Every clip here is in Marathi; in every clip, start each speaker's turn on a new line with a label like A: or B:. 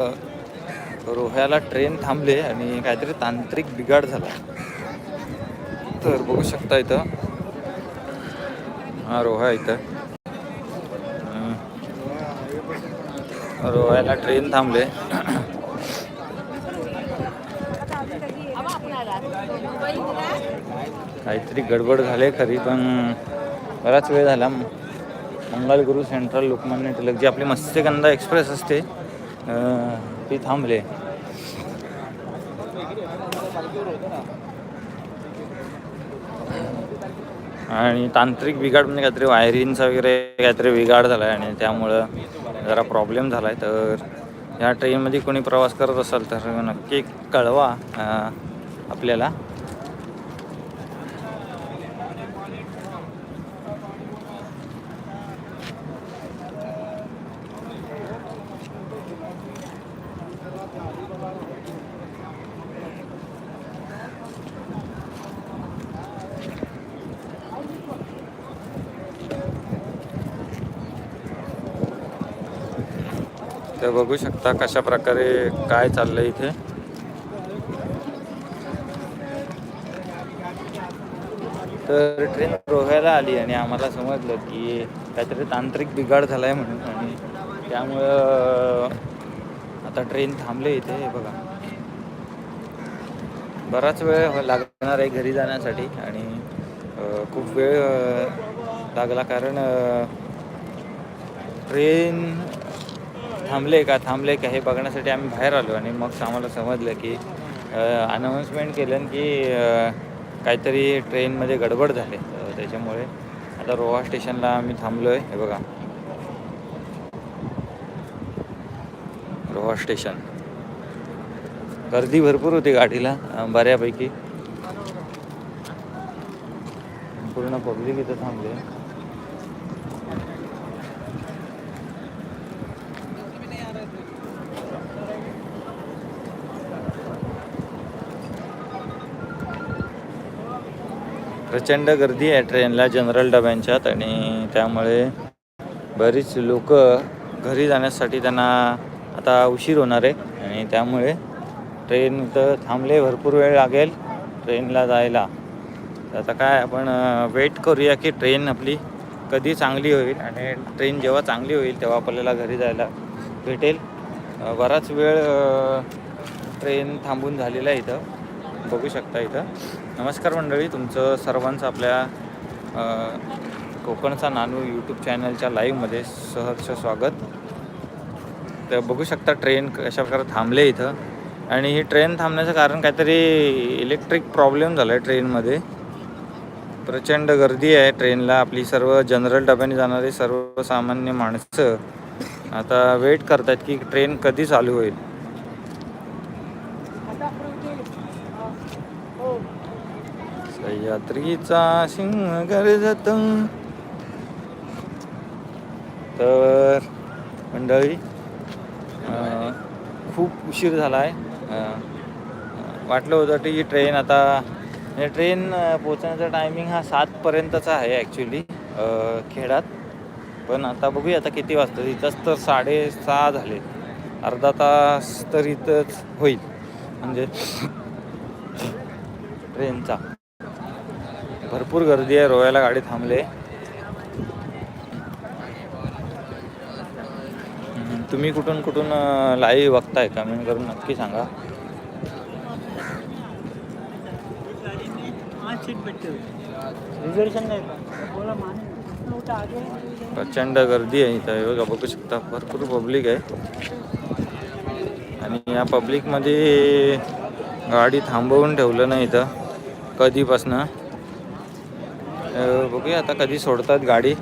A: रोह्याला ट्रेन थांबले आणि काहीतरी तांत्रिक बिघाड झाला. तर बघू शकता इथं. हा रोहा इथं. रोह्याला ट्रेन थांबले. काहीतरी गडबड झाले खरी पण बराच वेळ झाला. मंगलगुरू सेंट्रल लोकमान्य टिळक जी आपली मत्स्यगंधा एक्सप्रेस असते ते थांबले. आणि तांत्रिक बिघाड म्हणजे काहीतरी वायरिंगचा वगैरे काहीतरी बिघाड झाला आहे आणि त्यामुळं जरा प्रॉब्लेम झाला आहे तर या ट्रेनमध्ये कोणी प्रवास करत असाल तर नक्की कळवा आपल्याला. तर बघू शकता कशा प्रकारे काय चाललंय इथे. तर ट्रेन रोहायला आली आणि आम्हाला समजलं की काहीतरी तांत्रिक बिघाड झाला आहे म्हणून आणि त्यामुळं आता ट्रेन थांबले इथे हे बघा. बराच वेळ हो- लागणार आहे घरी जाण्यासाठी आणि खूप वेळ लागला कारण ट्रेन थांबले का? थांबले का हे बघण्यासाठी आम्ही बाहेर आलो आणि मग आम्हाला समजलं की अनाऊन्समेंट केलं की काहीतरी ट्रेनमध्ये गडबड झाले. त्याच्यामुळे आता रोहा स्टेशनला आम्ही थांबलो आहे हे बघा. रोहा स्टेशन गर्दी भरपूर होती गाडीला बऱ्यापैकी. पूर्ण पब्लिक इथं थांबले. प्रचंड गर्दी आहे ट्रेनला जनरल डब्यांच्यात आणि त्यामुळे बरीच लोक घरी जाण्यासाठी त्यांना आता उशीर होणार आहे आणि त्यामुळे ट्रेन तर थांबले भरपूर वेळ लागेल ट्रेनला जायला. आता काय आपण वेट करूया की ट्रेन आपली कधी चांगली होईल आणि ट्रेन जेव्हा चांगली होईल तेव्हा आपल्याला घरी जायला भेटेल. बराच वेळ ट्रेन थांबून झालेला आहे इथं. बघू शकता इथं. नमस्कार मंडळी तुमचं सर्वांचं आपल्या कोकणचा नानू यूट्यूब चॅनलच्या लाईव्हमध्ये सहर्ष स्वागत. तर बघू शकता ट्रेन कशा प्रकारे थांबले इथं. आणि ही ट्रेन थांबण्याचं कारण काहीतरी इलेक्ट्रिक प्रॉब्लेम झाला आहे ट्रेनमध्ये प्रचंड गर्दी आहे ट्रेनला आपली सर्व जनरल डब्याने जाणारी सर्वसामान्य माणसं आता वेट करतात की ट्रेन कधी चालू होईल. यात्रीचा सिंह गरजत तर मंडळी खूप उशीर झाला आहे वाटलं होतं की ट्रेन आता म्हणजे ट्रेन पोचण्याचा पोहोचण्याचा टायमिंग हा सातपर्यंतचा आहे ॲक्च्युली खेडात. पण आता बघूया आता किती वाजता. इथंच तर साडेसहा झाले. अर्धा तास तर इथंच होईल. म्हणजे ट्रेनचा. भरपूर गर्दी आहे. रोयाला गाडी थांबले. तुम्ही कुठून कुठून लाईव्ह बघताय कमेंट करून नक्की सांगा. प्रचंड गर्दी आहे इथं. बघा बघू शकता भरपूर पब्लिक आहे. आणि या पब्लिकमध्ये गाडी थांबवून ठेवलं नाही इथं. कधीपासनं? बघूया आता कधी सोडतात गाडी.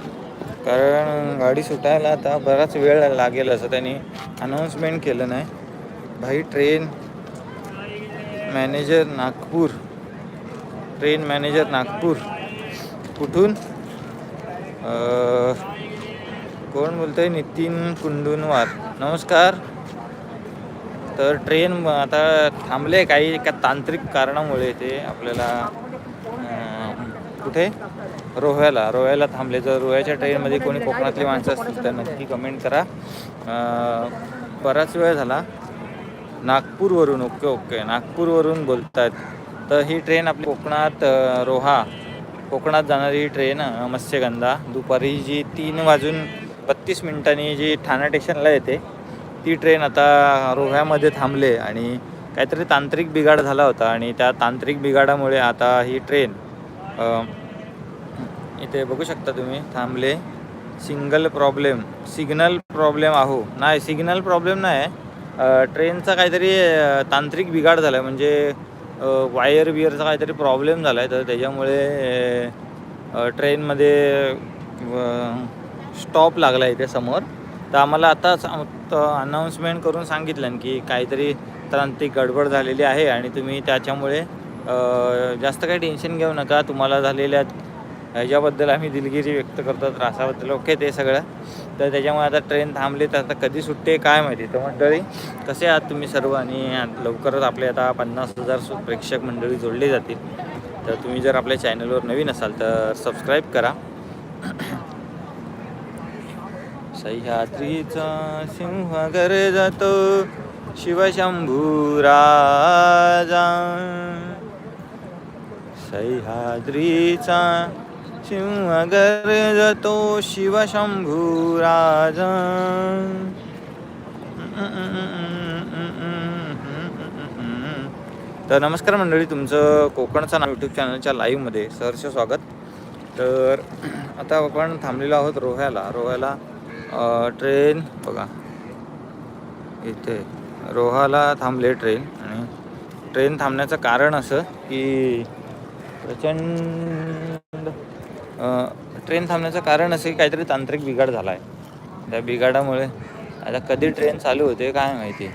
A: कारण गाडी सुटायला आता बराच वेळ लागेल असं त्यांनी अनाऊन्समेंट केलं नाही. भाई train manager Nagpur. Train manager Nagpur. कुठून? कोण बोलत आहे नितीन कुंडूनवार. नमस्कार. तर ट्रेन आता थांबले काही एका तांत्रिक कारणामुळे ते आपल्याला कुठे? रोह्याला. रोह्याला थांबले. जर रोह्याच्या ट्रेनमध्ये कोणी कोकणातली माणसं असतील तर नक्की कमेंट करा. बराच वेळ झाला. नागपूरवरून ओके ओके. नागपूरवरून बोलत आहेत तर ही ट्रेन आपली कोकणात रोहा. कोकणात जाणारी ही ट्रेन मत्स्यगंधा. दुपारी जी तीन वाजून बत्तीस मिनिटांनी जी ठाणा स्टेशनला येते ती ट्रेन आता रोह्यामध्ये थांबले आणि काहीतरी तांत्रिक बिघाड झाला होता आणि त्या तांत्रिक बिघाडामुळे आता ही ट्रेन इथे बघू शकता तुम्ही थांबले. सिंगल प्रॉब्लेम सिग्नल प्रॉब्लेम आहो. नाही सिग्नल प्रॉब्लेम नाही. ट्रेनचा काहीतरी तांत्रिक बिघाड झाला आहे म्हणजे वायर बियरचा काहीतरी प्रॉब्लेम झाला आहे तर त्याच्यामुळे ट्रेनमध्ये स्टॉप लागला इथे समोर. तर आम्हाला आताच अनाऊन्समेंट करून सांगितलं की काहीतरी तांत्रिक गडबड झालेली आहे आणि तुम्ही त्याच्यामुळे जास्त काही टेन्शन घेऊ नका. तुम्हाला झालेल्या ह्याच्याबद्दल आम्ही दिलगिरी व्यक्त करतो त्रासाबद्दल. ओके ते सगळं. तर त्याच्यामुळे आता ट्रेन थांबली तर आता कधी सुटते काय माहिती? तर मंडळी कसे आहात तुम्ही सर्व? आणि लवकरच आपले आता पन्नास हजार सु- प्रेक्षक मंडळी जोडले जातील. तर तुम्ही जर आपल्या चॅनलवर नवीन असाल तर सबस्क्राईब करा. सह्याद्रीचा सिंह घर जातो. शिवशंभू राजा सह्याद्रीचा सिंह जातो शिवशंभूराज. तर नमस्कार मंडळी तुमचं कोकणचा नाव यूट्यूब चॅनलच्या लाईव्हमध्ये सहर्ष स्वागत. तर आता आपण थांबलेलो आहोत रोह्याला. रोह्याला ट्रेन बघा. इथे रोहाला थांबले ट्रेन आणि ट्रेन थांबण्याचं कारण असं की प्रचंड ट्रेन थांबण्याचं कारण असं की काहीतरी तांत्रिक बिघाड झाला आहे त्या बिघाडामुळे आता कधी ट्रेन चालू होते काय माहिती?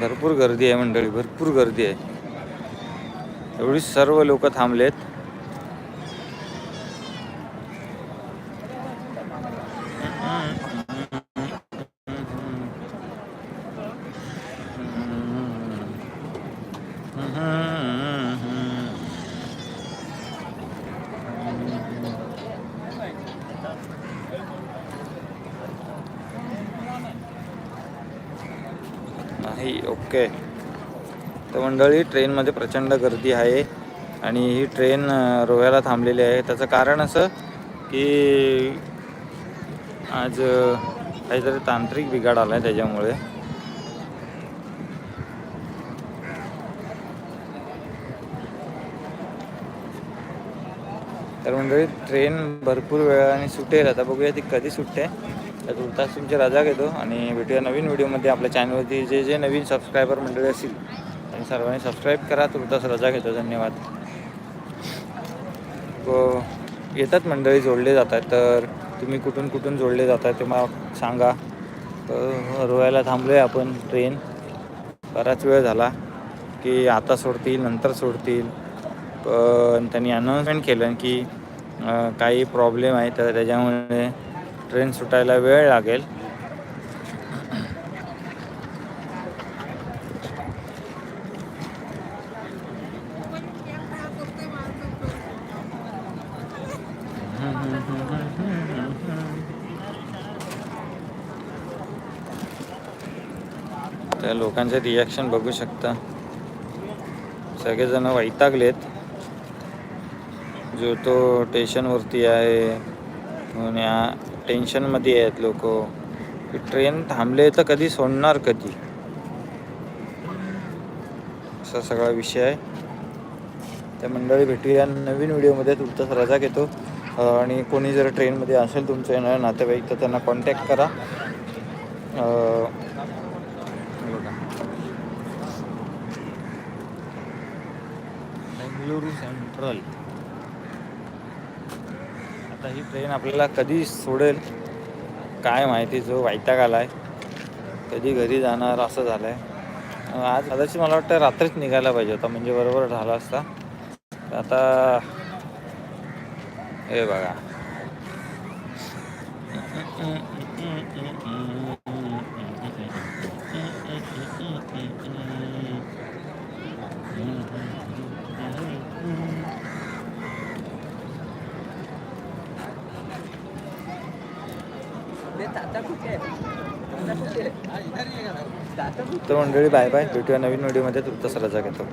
A: भरपूर गर्दी आहे मंडळी भरपूर गर्दी आहे. एवढी सर्व लोक थांबलेत. नाही ओके. तर मंडळी ट्रेनमध्ये प्रचंड गर्दी आहे आणि ही ट्रेन रोव्याला रोह्याला थांबलेली आहे. त्याचं कारण असं की आज काहीतरी तांत्रिक बिघाड आला आहे त्याच्यामुळे. तर मंडळी ट्रेन भरपूर वेळाने सुटेल. आता बघूया ती कधी सुटते. तर तुर्तास तुमची रजा घेतो आणि भेटूया नवीन व्हिडिओमध्ये आपल्या चॅनलवरती. जे जे नवीन सबस्क्रायबर मंडळी असतील त्यांनी सर्वांनी सबस्क्राईब करा. तुर्तास रजा घेतो धन्यवाद. हो, येतात मंडळी जोडले जात आहेत तर तुम्ही कुठून कुठून जोडले जात आहे ते मला सांगा. तर रोयाला थांबलो आहे आपण ट्रेन बराच वेळ झाला की आता सोडतील नंतर सोडतील. पण त्यांनी अनाऊन्समेंट केलं की काही प्रॉब्लेम आहे तर त्याच्यामुळे ट्रेन सुटायला वेळ लागेल. त्या लोकांचे रिॲक्शन बघू शकता. सगळेजण वैतागलेत. जो तो स्टेशनवरती आहे आणि टेन्शनमध्ये आहेत लोक. ट्रेन थांबले तर कधी सोडणार कधी? असा सगळा विषय आहे. त्या मंडळी भेटूया नवीन व्हिडिओमध्ये. तुमचा रजा घेतो. आणि कोणी जर ट्रेनमध्ये असेल तुमचं येणारे नातेवाईक तर त्यांना कॉन्टॅक्ट करा. अं, सेंट्रल. आता ही ट्रेन आपल्याला कधी सोडेल काय माहिती जो वैताग आहे कधी घरी जाणार असं झालंय. आहे आज कदाचित मला वाटतं रात्रीच निघायला पाहिजे होता म्हणजे बरोबर झाला असता आता हे बघा. तर मंडळी बाय बाय. भेटूया नवीन व्हिडिओमध्ये. तुमचा सराजा घेतो.